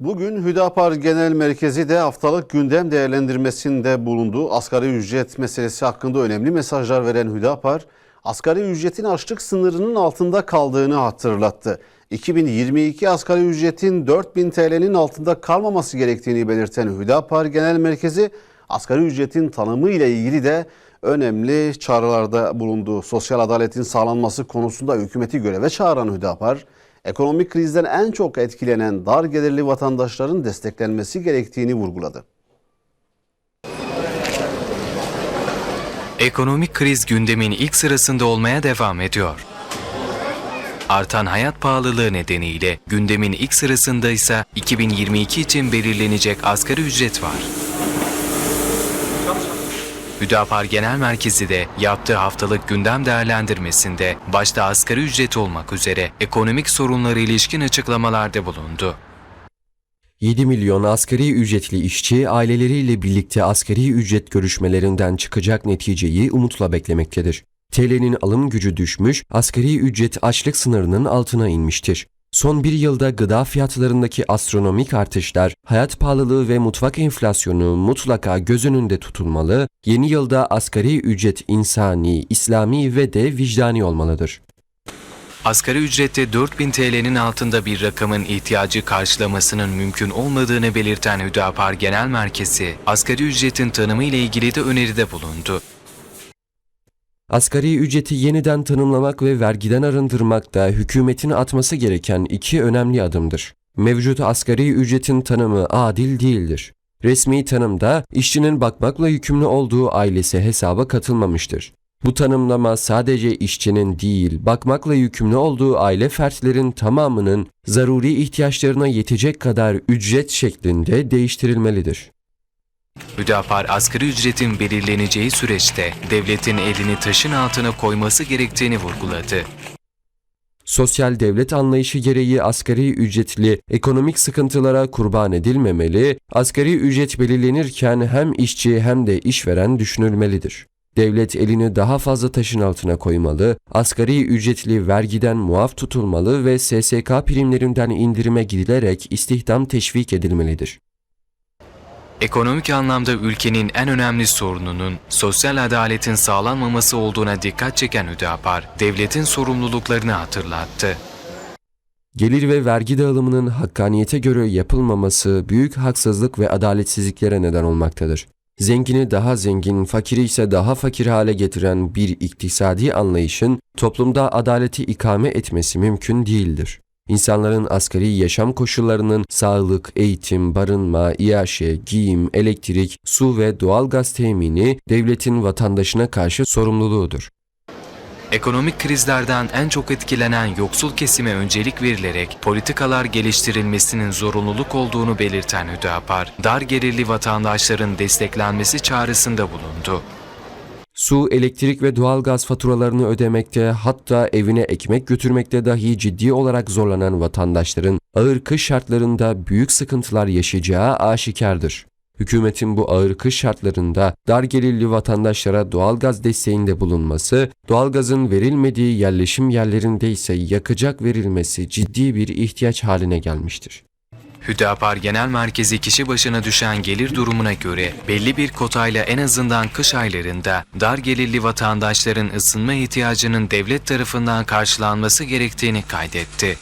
Bugün Hüdapar Genel Merkezi de haftalık gündem değerlendirmesinde bulundu. Asgari ücret meselesi hakkında önemli mesajlar veren Hüdapar, asgari ücretin açlık sınırının altında kaldığını hatırlattı. 2022 asgari ücretin 4000 TL'nin altında kalmaması gerektiğini belirten Hüdapar Genel Merkezi, asgari ücretin tanımı ile ilgili de önemli çağrılarda bulundu. Sosyal adaletin sağlanması konusunda hükümeti göreve çağıran Hüdapar, ekonomik krizden en çok etkilenen dar gelirli vatandaşların desteklenmesi gerektiğini vurguladı. Ekonomik kriz gündemin ilk sırasında olmaya devam ediyor. Artan hayat pahalılığı nedeniyle gündemin ilk sırasında ise 2022 için belirlenecek asgari ücret var. Hüdapar Genel Merkezi de yaptığı haftalık gündem değerlendirmesinde başta asgari ücret olmak üzere ekonomik sorunlara ilişkin açıklamalarda bulundu. 7 milyon asgari ücretli işçi aileleriyle birlikte asgari ücret görüşmelerinden çıkacak neticeyi umutla beklemektedir. TL'nin alım gücü düşmüş, asgari ücret açlık sınırının altına inmiştir. Son bir yılda gıda fiyatlarındaki astronomik artışlar, hayat pahalılığı ve mutfak enflasyonu mutlaka göz önünde tutulmalı, yeni yılda asgari ücret insani, İslami ve de vicdani olmalıdır. Asgari ücrette 4000 TL'nin altında bir rakamın ihtiyacı karşılamasının mümkün olmadığını belirten Hüdapar Genel Merkezi, asgari ücretin tanımı ile ilgili de öneride bulundu. Asgari ücreti yeniden tanımlamak ve vergiden arındırmak da hükümetin atması gereken iki önemli adımdır. Mevcut asgari ücretin tanımı adil değildir. Resmi tanımda işçinin bakmakla yükümlü olduğu ailesi hesaba katılmamıştır. Bu tanımlama sadece işçinin değil, bakmakla yükümlü olduğu aile fertlerin tamamının zaruri ihtiyaçlarına yetecek kadar ücret şeklinde değiştirilmelidir. Hüdapar asgari ücretin belirleneceği süreçte devletin elini taşın altına koyması gerektiğini vurguladı. Sosyal devlet anlayışı gereği asgari ücretli ekonomik sıkıntılara kurban edilmemeli, asgari ücret belirlenirken hem işçi hem de işveren düşünülmelidir. Devlet elini daha fazla taşın altına koymalı, asgari ücretli vergiden muaf tutulmalı ve SSK primlerinden indirime gidilerek istihdam teşvik edilmelidir. Ekonomik anlamda ülkenin en önemli sorununun sosyal adaletin sağlanmaması olduğuna dikkat çeken Hüdapar, devletin sorumluluklarını hatırlattı. Gelir ve vergi dağılımının hakkaniyete göre yapılmaması büyük haksızlık ve adaletsizliklere neden olmaktadır. Zengini daha zengin, fakiri ise daha fakir hale getiren bir iktisadi anlayışın toplumda adaleti ikame etmesi mümkün değildir. İnsanların asgari yaşam koşullarının sağlık, eğitim, barınma, iaşe, giyim, elektrik, su ve doğalgaz temini devletin vatandaşına karşı sorumluluğudur. Ekonomik krizlerden en çok etkilenen yoksul kesime öncelik verilerek politikalar geliştirilmesinin zorunluluk olduğunu belirten Hüdapar, dar gelirli vatandaşların desteklenmesi çağrısında bulundu. Su, elektrik ve doğalgaz faturalarını ödemekte hatta evine ekmek götürmekte dahi ciddi olarak zorlanan vatandaşların ağır kış şartlarında büyük sıkıntılar yaşayacağı aşikardır. Hükümetin bu ağır kış şartlarında dar gelirli vatandaşlara doğalgaz desteğinde bulunması, doğalgazın verilmediği yerleşim yerlerinde ise yakacak verilmesi ciddi bir ihtiyaç haline gelmiştir. Hüdapar Genel Merkezi kişi başına düşen gelir durumuna göre belli bir kotayla en azından kış aylarında dar gelirli vatandaşların ısınma ihtiyacının devlet tarafından karşılanması gerektiğini kaydetti.